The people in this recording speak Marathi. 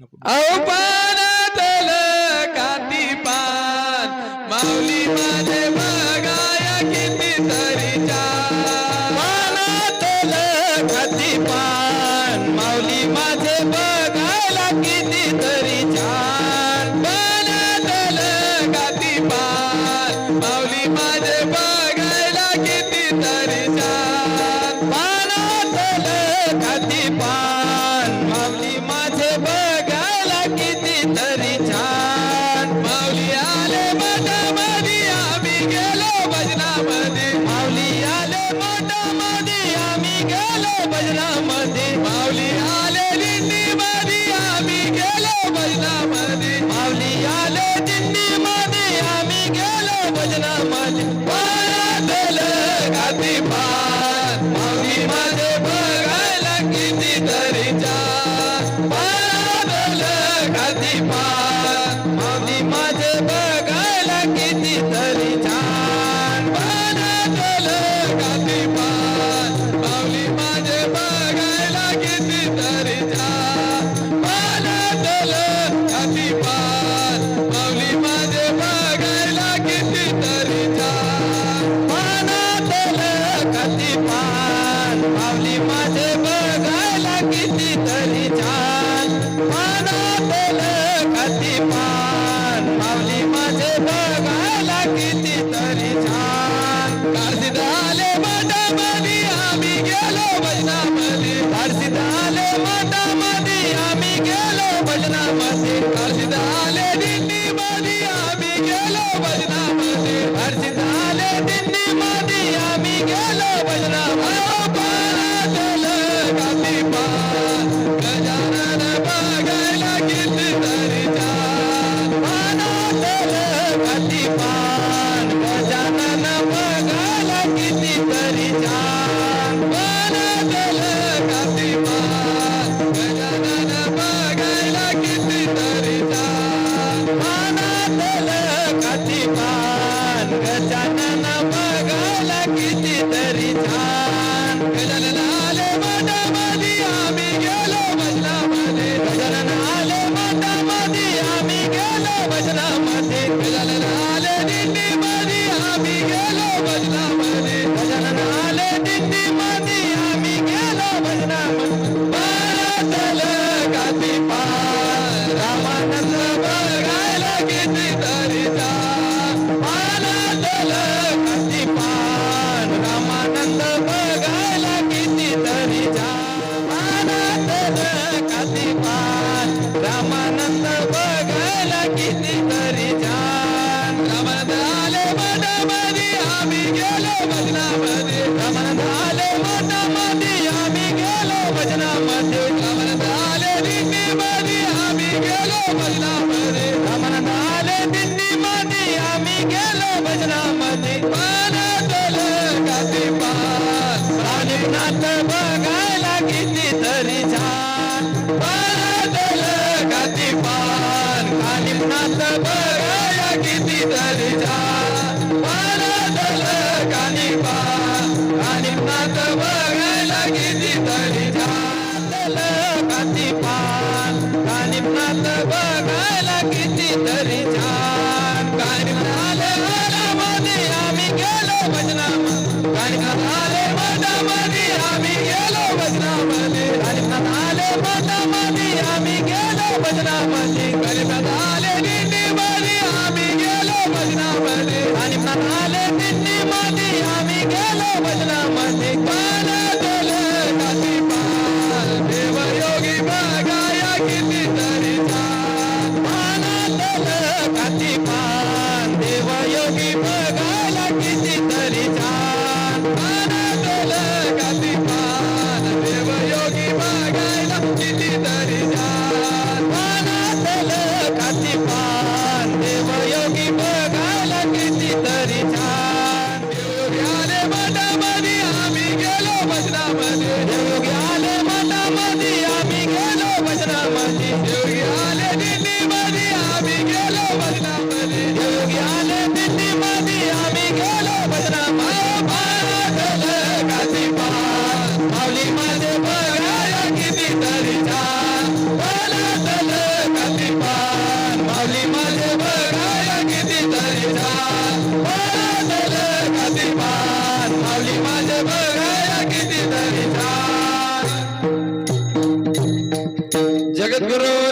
अहो पानातल काती पान माऊली माझे बघाया किती तरी पानातल काती पान माऊली माझे बघायला भजनामध्ये माऊली आले दिंडीमध्ये आम्ही गेलो भजनामध्ये माऊली आले दिंडीमध्ये आम्ही गेलो भजनामध्ये गाती पान माऊली माझे बघायला किती तरी छान गाती पार गेलो भजनामध्ये. कार्तिक आले मठामध्ये आम्ही गेलो भजनामध्ये. कार्तिक आले दिंडीमध्ये आम्ही गेलो भजनामध्ये. कार्तिक आले दिंडीमध्ये आम्ही गेलो भजनामध्ये. किती पान गजानन बघायला किती तरी छान. गजानन आले मठामध्ये आम्ही गेलो भजनामध्ये गजानन आले मठामध्ये आम्ही गेलो भजनामध्ये गजानन आले दिंडीमध्ये आम्ही गेलो भजनामध्ये गजानन आले दिंडीमध्ये भजनामध्ये रामानंद आले मठामध्ये आम्ही गेलो भजनामध्ये दिंडीमध्ये आम्ही गेलो भजनामध्ये दिंडीमध्ये आम्ही गेलो भजनामध्ये पानातल पान प्राणीनाथ बघायला किती तरी छान पानातल गाती पान कानिपनाथ बघायला किती तरी कानिपनाथ बघायला किती तरी छान गाती पान बघायला किती तरी छान. कानिपनाले मनामध्ये आम्ही गेलो भजनामध्ये कानिपनाले मनामध्ये आम्ही गेलो भजनामध्ये कानिपनाले मनामध्ये आम्ही गेलो भजनामध्ये कानिपनाले भजनामध्ये देवयोगी किती तरी छान बघायला किती तरी माझे बघायला जगद्गुरु